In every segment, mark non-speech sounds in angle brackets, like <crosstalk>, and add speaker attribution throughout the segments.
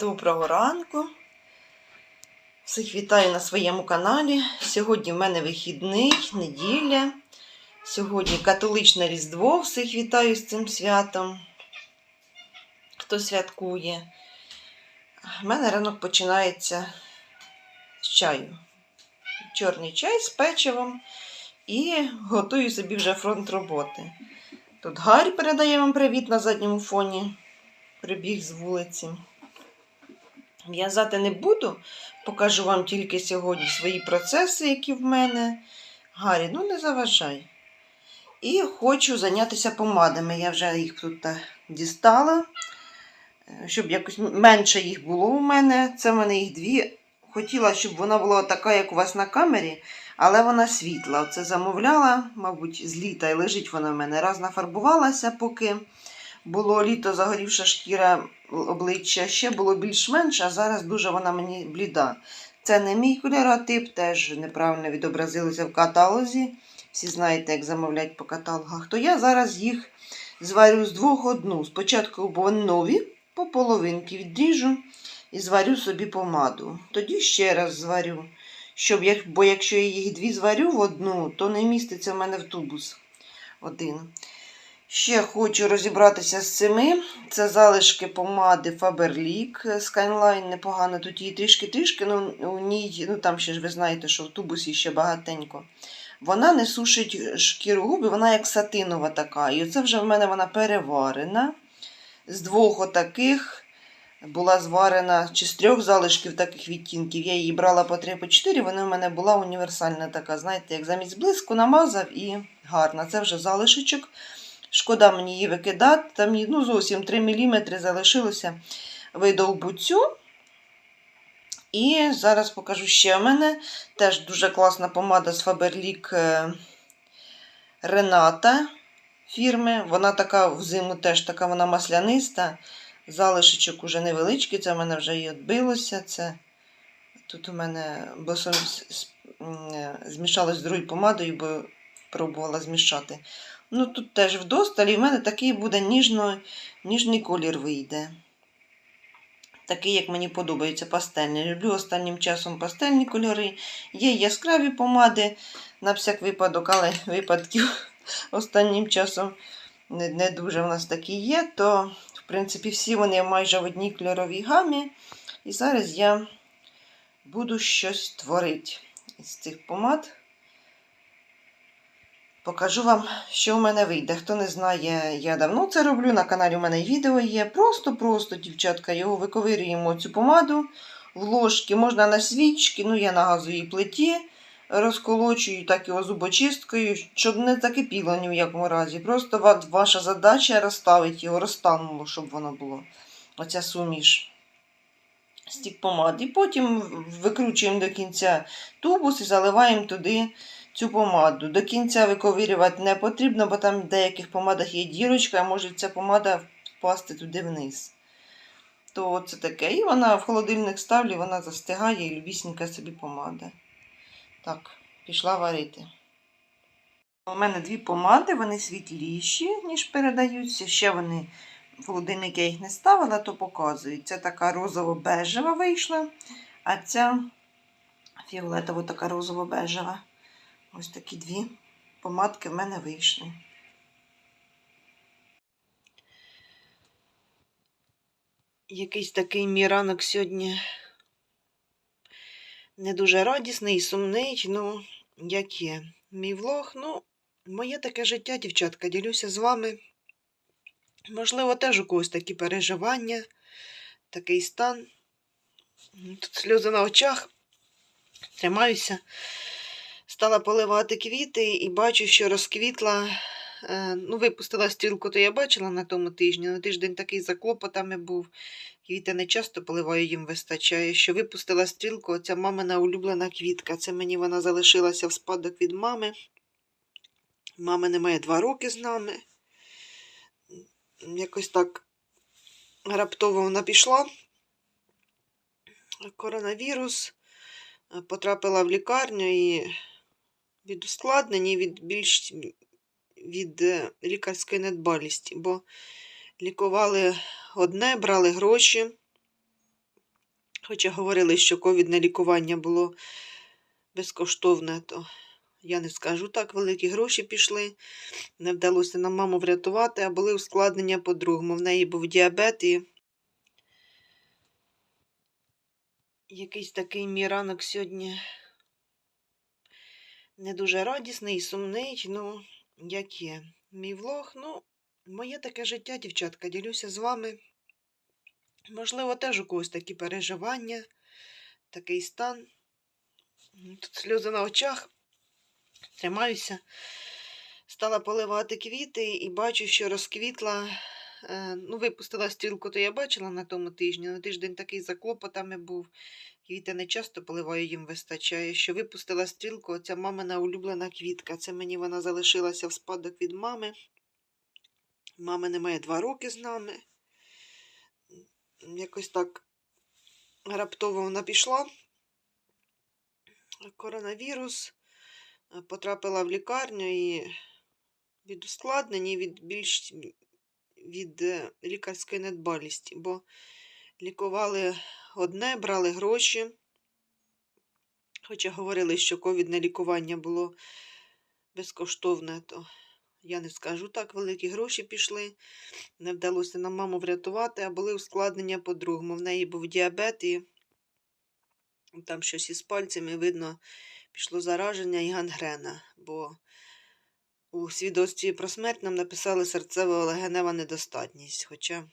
Speaker 1: Доброго ранку. Всіх вітаю на своєму каналі. Сьогодні в мене вихідний, неділя. Сьогодні католичне Різдво. Всіх вітаю з цим святом. Хто святкує. У мене ранок починається з чаю. Чорний чай з печивом і готую собі вже фронт роботи. Тут Гарь передає вам привіт на задньому фоні. Прибіг з вулиці. В'язати не буду, покажу вам тільки сьогодні свої процеси, які в мене. Гаррі, ну не заважай. І хочу зайнятися помадами. Я вже їх тут дістала, е, щоб якось менше їх було у мене. Це в мене їх дві. Хотіла, щоб вона була така, як у вас на камері, але вона світла. Оце замовляла, мабуть, з літа і лежить вона в мене. Раз нафарбувалася, поки було літо загорівша шкіра обличчя, ще було більш-менш, а зараз дуже вона мені бліда. Це не мій кольоротип, теж неправильно відобразилося в каталозі. Всі знаєте, як замовлять по каталогах. То я зараз їх зварю з двох одну. Спочатку, нові, по половинки відріжу і зварю собі помаду. Тоді ще раз зварю. Щоб, бо якщо я їх дві зварю в одну, то не міститься в мене в тубус один. Ще хочу розібратися з цими. Це залишки помади Faberlic Skyline. Непогано. Тут її трішки-трішки, ну у ній, ну там ще ж ви знаєте, що в тубусі ще багатенько. Вона не сушить шкіру губи, вона як сатинова така. І оце вже в мене вона переварена. З двох отаких була зварена, чи з трьох залишків таких відтінків. Я її брала по 3 по 4, вона в мене була універсальна така. Знаєте, як замість блиску намазав і гарна. Це вже залишечок. Шкода мені її викидати. Там ну, зовсім 3 мм залишилося видовбу цю. І зараз покажу ще в мене теж дуже класна помада з Faberlic е, Рената фірми. Вона така взиму теж така вона масляниста. Залишечок уже невеличкий, це в мене вже і відбилося. Це тут у мене бо сам з- з- м, е, змішалось з другою помадою, бо пробувала змішати. Ну, тут теж вдосталь, і в мене такий буде ніжно, ніжний колір вийде. Такий, як мені подобається, пастельний. Люблю останнім часом пастельні кольори. Є яскраві помади на всяк випадок, але <laughs> випадків останнім часом не, не дуже в нас такі є. То, в принципі, всі вони майже в одній кольоровій гамі. І зараз я буду щось творити із цих помад. Покажу вам, що в мене вийде. Хто не знає, я давно це роблю. На каналі у мене відео є. Просто-просто, дівчатка, його виковирюємо цю помаду в ложки, можна на свічки, ну я на газовій плиті розколочую так його зубочисткою, щоб не закипіло ні в якому разі. Просто ваша задача розставити його, розтануло, щоб воно було. Оця суміш. Стік помад. І потім викручуємо до кінця тубус і заливаємо туди цю помаду. До кінця виковирювати не потрібно, бо там в деяких помадах є дірочка, а може ця помада впасти туди вниз. То це таке. І вона в холодильник ставлю, вона застигає і любісінька собі помада. Так, пішла варити. У мене дві помади, вони світліші, ніж передаються. Ще вони в холодильник я їх не ставила, то показують. Це така розово-бежева вийшла, а ця фіолетово така розово-бежева. Ось такі дві помадки в мене вийшли. Якийсь такий мій ранок сьогодні не дуже радісний і сумний, ну, як є. Мій влог, ну, моє таке життя, дівчатка, ділюся з вами. Можливо, теж у когось такі переживання, такий стан. Тут сльози на очах. Тримаюся. Стала поливати квіти і бачу, що розквітла. е, Ну, випустила стрілку, то я бачила на тому тижні. На тиждень такий за клопотами був. Квіти не часто поливаю, їм вистачає. Що випустила стрілку, оця мамина улюблена квітка. Це мені вона залишилася в спадок від мами. Мами немає два роки з нами. Якось так раптово вона пішла. Коронавірус. Потрапила в лікарню і від ускладнень від більш від е, лікарської недбалісті, бо лікували одне, брали гроші,
Speaker 2: Хоча говорили, що ковідне лікування було безкоштовне, то я не скажу так, великі гроші пішли. Не вдалося нам маму врятувати, а були ускладнення по-другому. В неї був діабет і якийсь такий мій ранок сьогодні не дуже радісний і сумний, ну, як є. Мій влог, ну, моє таке життя, дівчатка, ділюся з вами. Можливо, теж у когось такі переживання, такий стан. Тут сльози на очах. Тримаюся. Стала поливати квіти і бачу, що розквітла. е, Ну, випустила стрілку, то я бачила на тому тижні. На тиждень такий за клопотами був. Квіти не часто поливаю, їм вистачає. Що випустила стрілку, оця мамина улюблена квітка. Це мені вона залишилася в спадок від мами. Мами немає два роки з нами. Якось так раптово вона пішла. Коронавірус потрапила в лікарню і від ускладнень від більш від е, лікарської недбалісті, бо лікували одне, брали гроші. Хоча говорили, що ковідне лікування було безкоштовне, то я не скажу так, великі гроші пішли. Не вдалося нам маму врятувати, а були ускладнення по-другому. В неї був діабет і там щось із пальцями видно, пішло зараження і гангрена, бо у свідоцтві про смерть нам написали серцево-легенева недостатність. Хоча,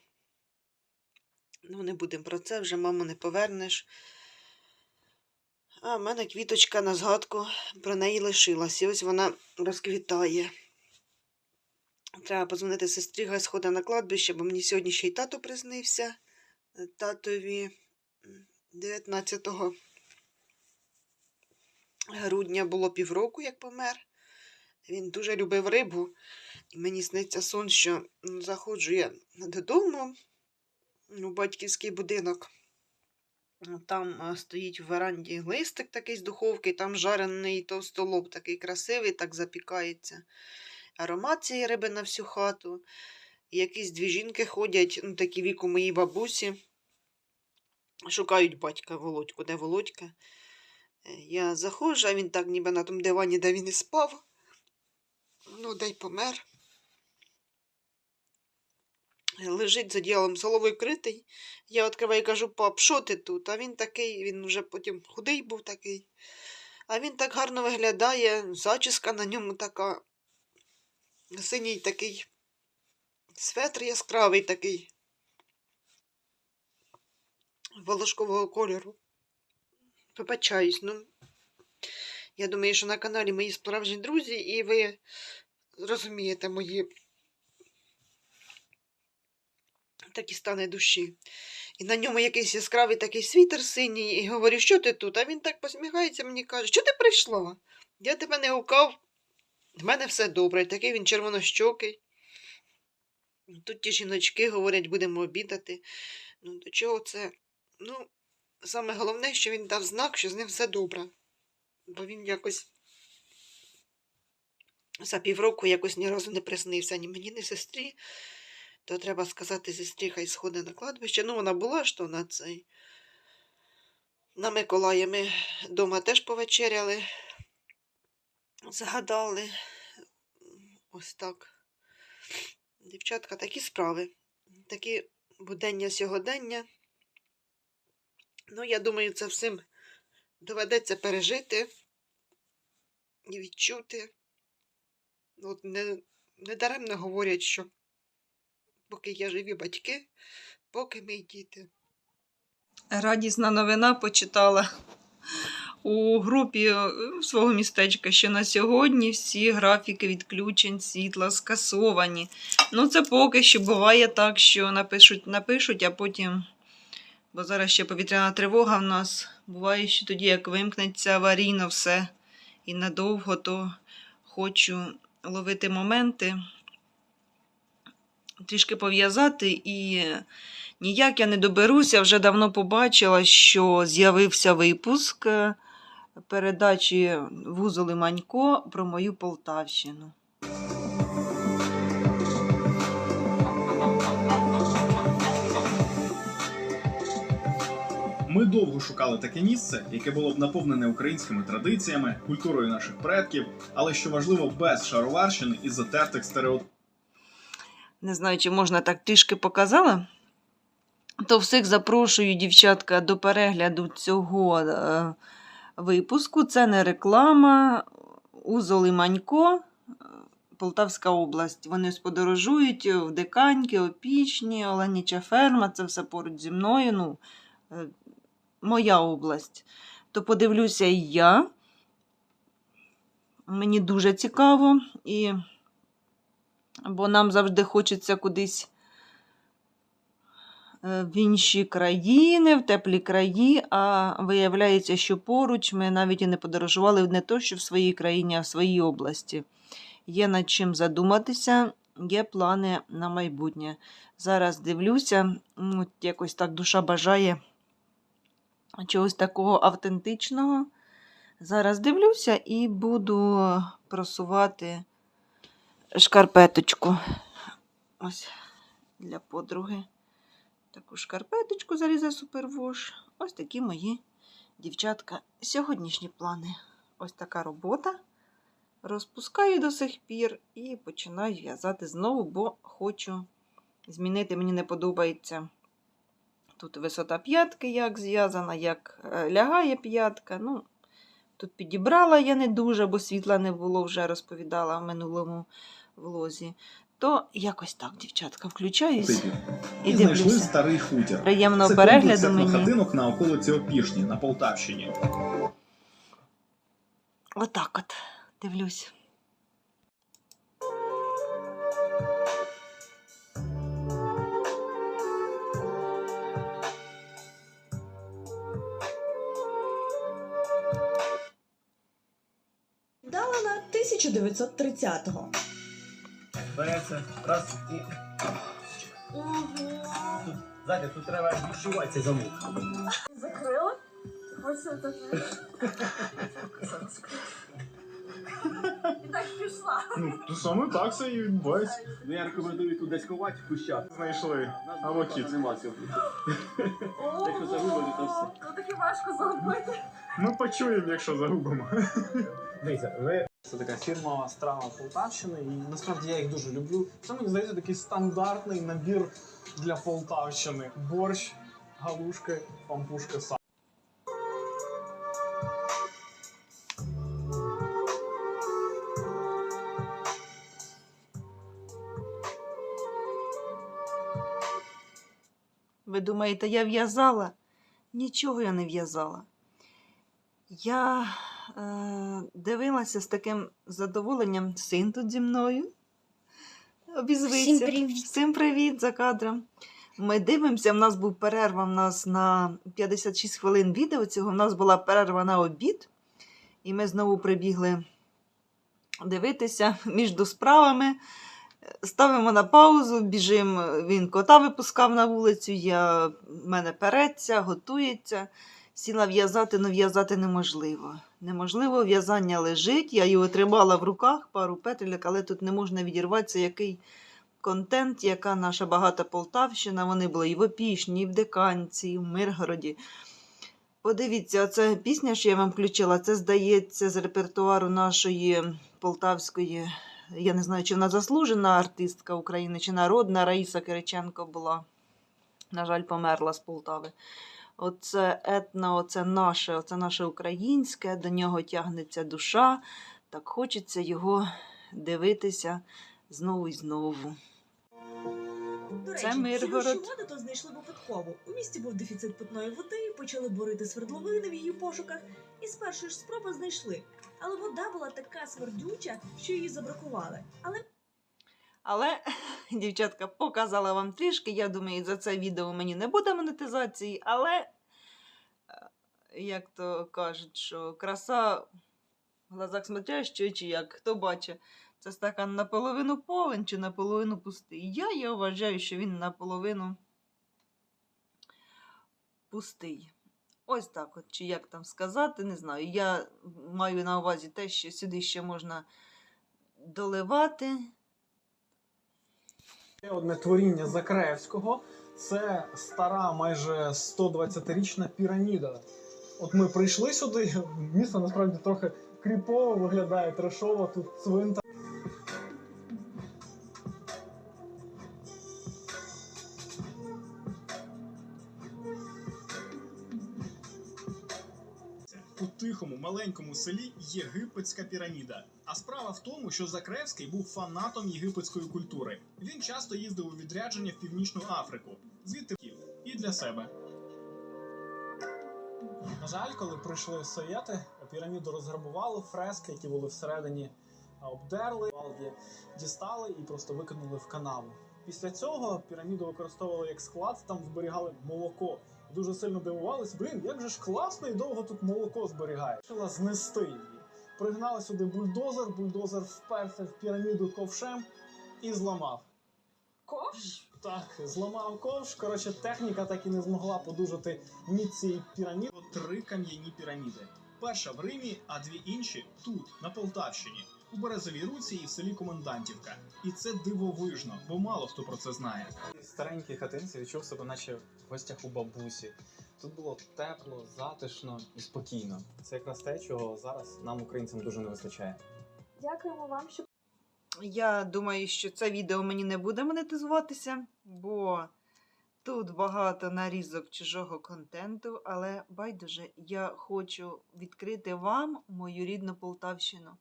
Speaker 2: ну, не будемо про це, вже маму не повернеш. А в мене квіточка на згадку про неї лишилась. І ось вона розквітає. Треба позвонити сестрі, хай сходить на кладбище, бо мені сьогодні ще й тато приснився. Татові 19 грудня було півроку, як помер. Він дуже любив рибу, і мені сниться сон, що ну, заходжу я додому у батьківський будинок. Там стоїть в веранді листик такий з духовки, там жарений товстолоб такий красивий, так запікається. Аромат цієї риби на всю хату. Якісь дві жінки ходять, ну, такі віку моїй бабусі. Шукають батька Володьку, де Володька. Е, Я заходжу, а він так ніби на тому дивані, де він і спав. Ну, де й помер. Лежить за ділом з критий. Я відкриваю і кажу, пап, що ти тут? А він такий, він вже потім худий був такий. А він так гарно виглядає, зачіска на ньому така. Синій такий светр яскравий такий. Волошкового кольору. Вибачаюсь, ну. Я думаю, що на каналі мої справжні друзі, і ви розумієте мої такі стани душі. І на ньому якийсь яскравий такий світер синій, і говорю, що ти тут? А він так посміхається, мені каже, що ти прийшла? Я тебе не гукав, в мене все добре. Такий він червонощокий. Тут ті жіночки говорять, будемо обідати. Ну, до чого це? Ну, саме головне, що він дав знак, що з ним все добре. Бо він якось за півроку якось ні разу не приснився ні мені, ні сестрі. То треба сказати сестрі, хай сходить на кладбище. Ну, вона була то на цей. На Миколая ми вдома теж повечеряли, згадали. Ось так. Дівчатка, такі справи, такі будення сьогодення. Ну, я думаю, це всім доведеться пережити і відчути. От не, не даремно говорять, що поки є живі батьки, поки й діти.
Speaker 3: Радісна новина почитала у групі е, свого містечка, що на сьогодні всі графіки відключень світла скасовані. Ну, це поки що буває так, що напишуть, напишуть, а потім, бо зараз ще повітряна тривога в нас. Буває, що тоді, як вимкнеться аварійно все і надовго, то хочу ловити моменти, трішки пов'язати і ніяк я не доберуся. Вже давно побачила, що з'явився випуск е, передачі Вузоли Манько про мою Полтавщину.
Speaker 4: Ми довго шукали таке місце, яке було б наповнене українськими традиціями, культурою наших предків, але що важливо, без шароварщини і затертих стереотипів.
Speaker 3: Не знаю, чи можна так трішки показала. То всіх запрошую, дівчатка, до перегляду цього е, випуску. Це не реклама. Узол і Манько, е, Полтавська область. Вони ось подорожують в Диканьки, Опічні, Оленіча ферма, це все поруч зі мною. Ну, е, моя область. То подивлюся і я. Мені дуже цікаво. І бо нам завжди хочеться кудись е, в інші країни, в теплі краї, а виявляється, що поруч ми навіть і не подорожували не то, що в своїй країні, а в своїй області. Є над чим задуматися, є плани на майбутнє. Зараз дивлюся, от якось так душа бажає чогось такого автентичного. Зараз дивлюся і буду просувати шкарпеточку. Ось для подруги. Таку шкарпеточку зарізав супервош. Ось такі мої дівчатка. Сьогоднішні плани. Ось така робота. Розпускаю до сих пір і починаю в'язати знову, бо хочу змінити. Мені не подобається тут висота п'ятки, як зв'язана, як е, лягає п'ятка. Ну, тут підібрала я не дуже, бо світла не було, вже розповідала в минулому влозі. То якось так, дівчатка, включаюсь
Speaker 4: І,
Speaker 3: і
Speaker 4: знайшли старий хутір.
Speaker 3: Приємного
Speaker 4: Це
Speaker 3: перегляду мені.
Speaker 4: хатинок на околиці Опішні на Полтавщині.
Speaker 3: Отак от дивлюсь.
Speaker 5: 1930-го.
Speaker 6: Береться, раз і. Тут, знаєте, тут треба відчувати цей замок.
Speaker 5: Закрила? Ось це І так пішла.
Speaker 4: Ну, то саме так це і відбувається.
Speaker 6: Ну я рекомендую тут десь ховати в кущах.
Speaker 4: Знайшли. Або кіт.
Speaker 6: Нема цього. Якщо загубили, то все.
Speaker 5: Ну таки важко зробити.
Speaker 4: Ми почуємо, якщо загубимо.
Speaker 7: Дивіться, ви це така фірмова страва Полтавщини, і насправді я їх дуже люблю. Це мені здається такий стандартний набір для Полтавщини: борщ, галушки, пампушка, сало.
Speaker 3: Ви думаєте, я в'язала? Нічого я не в'язала. Я дивилася з таким задоволенням син тут зі мною. Обізвиться.
Speaker 8: Всім привіт.
Speaker 3: Всім привіт за кадром. Ми дивимося, в нас був перерва в нас на 56 хвилин відео. Цього в нас була перерва на обід. І ми знову прибігли дивитися між справами. Ставимо на паузу, біжимо. Він кота випускав на вулицю, я, в мене переться, готується. Сіла в'язати, але в'язати неможливо. Неможливо, в'язання лежить. Я його тримала в руках, пару петелек, але тут не можна відірватися, який контент, яка наша багата Полтавщина. Вони були і в Опішні, і в Деканці, і в Миргороді. Подивіться, оця пісня, що я вам включила, це здається з репертуару нашої полтавської я не знаю, чи вона заслужена артистка України, чи народна Раїса Кириченко була. На жаль, померла з Полтави. Оце етно, оце наше, оце наше українське, до нього тягнеться душа. Так хочеться його дивитися знову і знову.
Speaker 5: До
Speaker 3: Це Миргород.
Speaker 5: цілющу то знайшли випадково. У місті був дефіцит питної води, почали борити свердловини в її пошуках, і з першої ж спроби знайшли. Але вода була така смердюча, що її забракували. Але
Speaker 3: Але, <laughs> дівчатка, показала вам трішки. Я думаю, за це відео мені не буде монетизації, але, е, як то кажуть, що краса в глазах смотрящої, чи як хто бачить, це стакан наполовину повен чи наполовину пустий. Я, я вважаю, що він наполовину пустий. Ось так, от, чи як там сказати, не знаю. Я маю на увазі те, що сюди ще можна доливати.
Speaker 7: Ще одне творіння Закраєвського. Це стара, майже 120-річна піраміда. От ми прийшли сюди, місто насправді трохи кріпово виглядає, трешово, тут цвинтар.
Speaker 4: Маленькому селі Єгипетська піраміда. А справа в тому, що Закревський був фанатом єгипетської культури. Він часто їздив у відрядження в Північну Африку, звідти і для себе.
Speaker 7: На жаль, коли прийшли совєти, піраміду розграбували, фрески, які були всередині, обдерли, дістали і просто викинули в канаву. Після цього піраміду використовували як склад, там зберігали молоко. Дуже сильно дивувались, блін, як же ж класно і довго тут молоко зберігає. Вирішила знести її. Пригнали сюди бульдозер, бульдозер вперся в піраміду ковшем і зламав.
Speaker 3: Ковш?
Speaker 7: Так, зламав ковш. Коротше, техніка так і не змогла подужати ні цієї піраміди.
Speaker 4: Три кам'яні піраміди. Перша в Римі, а дві інші тут, на Полтавщині, у Березовій Руці і в селі Комендантівка. І це дивовижно, бо мало хто про це знає.
Speaker 7: старенькій хатинці відчув себе, наче в гостях у бабусі. Тут було тепло, затишно і спокійно. Це якраз те, чого зараз нам, українцям, дуже не вистачає.
Speaker 5: Дякуємо вам, що
Speaker 3: Я думаю, що це відео мені не буде монетизуватися, бо тут багато нарізок чужого контенту, але байдуже, я хочу відкрити вам мою рідну Полтавщину.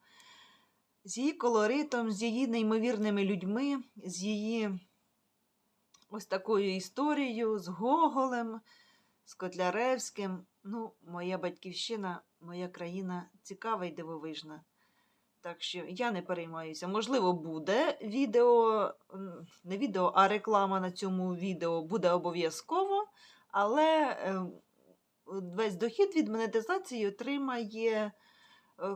Speaker 3: З її колоритом, з її неймовірними людьми, з її ось такою історією, з Гоголем, з Котляревським. Ну, моя батьківщина, моя країна цікава і дивовижна. Так що я не переймаюся. Можливо, буде відео, не відео, а реклама на цьому відео буде обов'язково, але е, весь дохід від монетизації отримає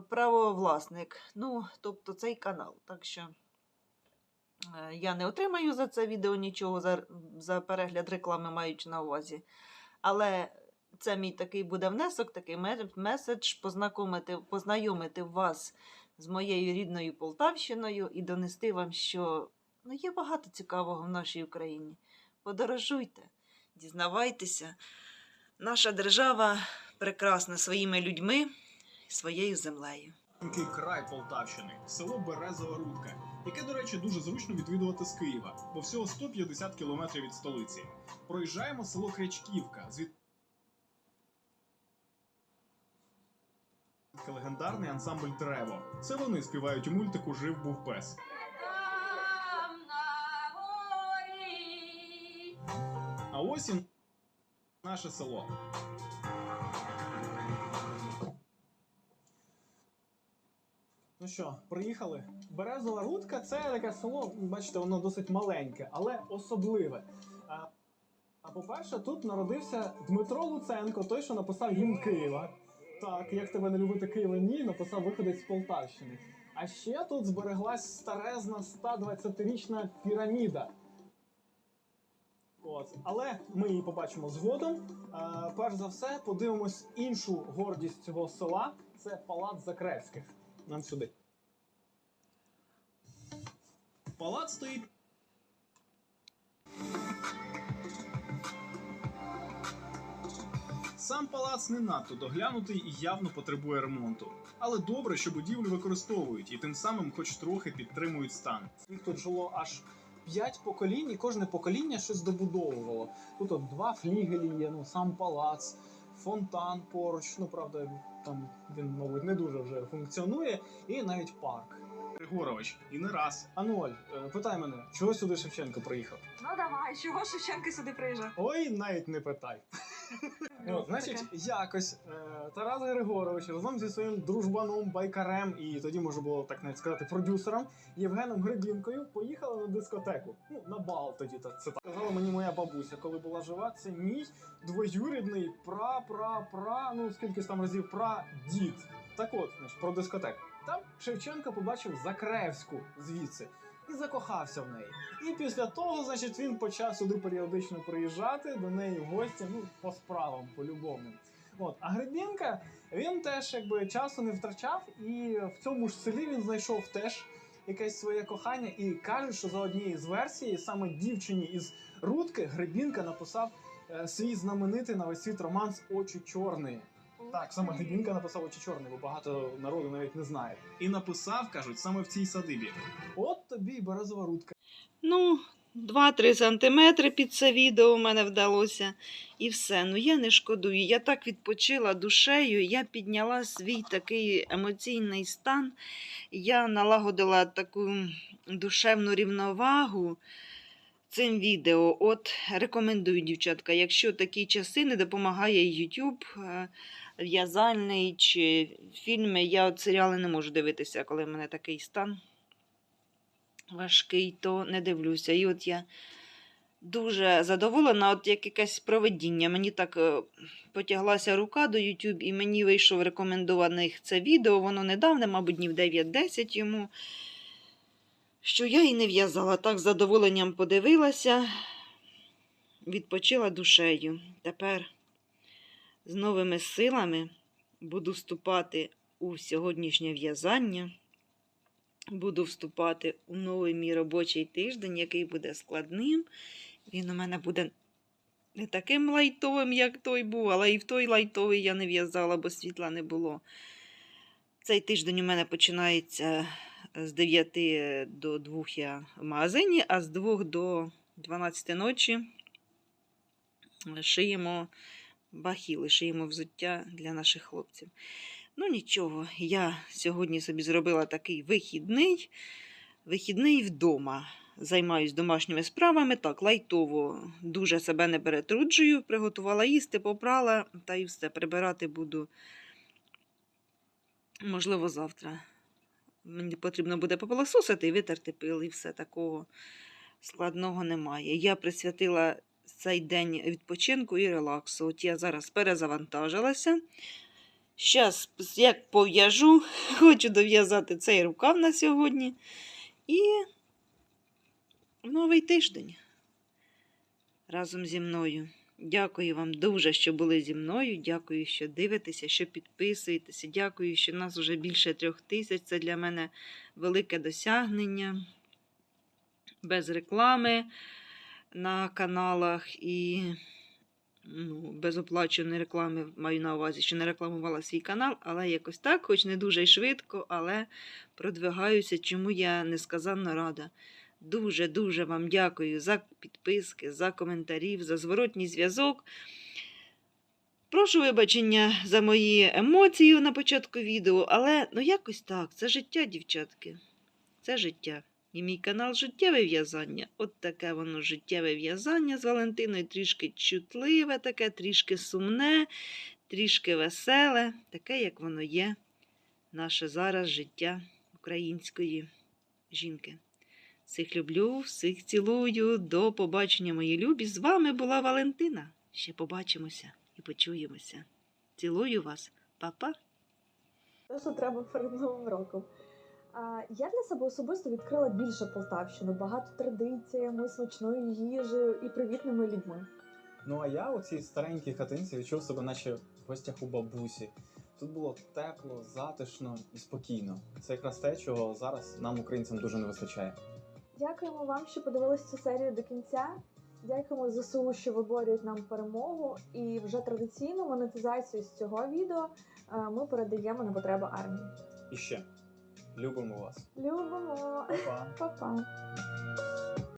Speaker 3: правовласник, ну, тобто цей канал. Так що е, я не отримаю за це відео нічого, за, за перегляд реклами маючи на увазі. Але це мій такий буде внесок, такий ме- меседж познайомити, познайомити вас з моєю рідною Полтавщиною і донести вам, що ну, є багато цікавого в нашій Україні. Подорожуйте, дізнавайтеся. Наша держава прекрасна своїми людьми своєю землею.
Speaker 4: Такий край Полтавщини, село Березова Рудка, яке, до речі, дуже зручно відвідувати з Києва, бо всього 150 кілометрів від столиці. Проїжджаємо село Крячківка, звідки легендарний ансамбль Древо. Це вони співають у мультику Жив був пес.
Speaker 8: Там на горі.
Speaker 4: А ось і наше село.
Speaker 7: Ну що, приїхали? Березова Рудка це таке село, бачите, воно досить маленьке, але особливе. А, по-перше, тут народився Дмитро Луценко, той, що написав гімн Києва. Так, як тебе не любити Києва, ні, написав виходець з Полтавщини. А ще тут збереглась старезна 120-річна піраміда. От. Але ми її побачимо згодом. А, перш за все, подивимось іншу гордість цього села це палац Закревських. Нам сюди.
Speaker 4: Палац стоїть. Сам палац не надто доглянутий і явно потребує ремонту. Але добре, що будівлю використовують і тим самим хоч трохи підтримують стан.
Speaker 7: Їх тут жило аж п'ять поколінь, і кожне покоління щось добудовувало. Тут от два флігелі є, ну сам палац, фонтан поруч. Ну правда, там він, мабуть, не дуже вже функціонує, і навіть парк.
Speaker 4: Григорович, і не раз.
Speaker 7: Ануаль, е, питай мене, чого сюди Шевченко приїхав?
Speaker 8: Ну давай, чого Шевченко сюди приїжджав?
Speaker 7: Ой, навіть не питай. От, <laughs> значить, якось е, Тарас Григорович разом зі своїм дружбаном, байкарем, і тоді можна було так навіть сказати, продюсером Євгеном Гридінкою поїхали на дискотеку. Ну, на бал тоді так це так. Казала мені моя бабуся, коли була жива, це мій двоюрідний пра-пра-пра, ну скільки там разів пра-дід. Так от, значить, про дискотеку. Там Шевченко побачив Закревську звідси і закохався в неї. І після того, значить, він почав сюди періодично приїжджати до неї в гості, ну, по справам, по-любому. От, а Гребінка, він теж якби часу не втрачав, і в цьому ж селі він знайшов теж якесь своє кохання, і кажуть, що за однією з версій саме дівчині із Рудки Гребінка написав е, свій знаменитий на весь світ романс Очі чорні. Так, саме Гребінка написав очі чорні, бо багато народу навіть не знає.
Speaker 4: І написав, кажуть, саме в цій садибі.
Speaker 7: От тобі і березова рудка.
Speaker 3: Ну, 2-3 сантиметри під це відео у мене вдалося. І все. Ну я не шкодую. Я так відпочила душею, я підняла свій такий емоційний стан. Я налагодила таку душевну рівновагу цим відео. От рекомендую, дівчатка, якщо такі часи не допомагає YouTube, е, в'язальний чи фільми, я от серіали не можу дивитися, коли в мене такий стан важкий, то не дивлюся. І от я дуже задоволена, от як якесь проведіння. Мені так е, потяглася рука до YouTube, і мені вийшов рекомендованих це відео. Воно недавне, мабуть, днів 9-10 йому. Що я і не в'язала. Так з задоволенням подивилася, відпочила душею. Тепер з новими силами буду вступати у сьогоднішнє в'язання буду вступати у новий мій робочий тиждень, який буде складним. Він у мене буде не таким лайтовим, як той був, але і в той лайтовий я не в'язала, бо світла не було. Цей тиждень у мене починається з 9 до 2 я в магазині, а з 2 до 12 ночі шиємо бахіли, шиємо взуття для наших хлопців. Ну нічого, я сьогодні собі зробила такий вихідний, вихідний вдома. Займаюсь домашніми справами, так, лайтово, дуже себе не перетруджую, приготувала їсти, попрала, та і все, прибирати буду, можливо, завтра. Мені потрібно буде попилососити і витерти пил, і все такого складного немає. Я присвятила цей день відпочинку і релаксу. От я зараз перезавантажилася. Щас, як пов'яжу, <laughs> хочу дов'язати цей рукав на сьогодні. І новий тиждень разом зі мною. Дякую вам дуже, що були зі мною. Дякую, що дивитеся, що підписуєтеся. Дякую, що нас вже більше трьох тисяч. Це для мене велике досягнення. Без реклами на каналах і ну, без реклами маю на увазі, що не рекламувала свій канал, але якось так, хоч не дуже й швидко, але продвигаюся, чому я несказанно рада. Дуже-дуже вам дякую за підписки, за коментарів, за зворотній зв'язок. Прошу вибачення за мої емоції на початку відео, але ну якось так, це життя, дівчатки. Це життя. І мій канал Життєве в'язання. От таке воно життєве в'язання з Валентиною, трішки чутливе, таке, трішки сумне, трішки веселе, таке, як воно є, наше зараз життя української жінки. Всіх люблю, всіх цілую. До побачення, мої любі. З вами була Валентина. Ще побачимося і почуємося. Цілую вас, Па-па.
Speaker 5: Що треба перед новим роком. Я для себе особисто відкрила більше Полтавщину, багато традиціями, смачною їжею і привітними людьми.
Speaker 7: Ну а я у цій старенькій хатинці відчув себе, наче в гостях у бабусі. Тут було тепло, затишно і спокійно. Це якраз те, чого зараз нам, українцям, дуже не вистачає.
Speaker 5: Дякуємо вам, що подивились цю серію до кінця. Дякуємо ЗСУ, що виборюють нам перемогу. І вже традиційну монетизацію з цього відео е, ми передаємо на потреби армії.
Speaker 7: І ще любимо вас.
Speaker 5: Любимо!
Speaker 7: Па-па!
Speaker 5: Па-па!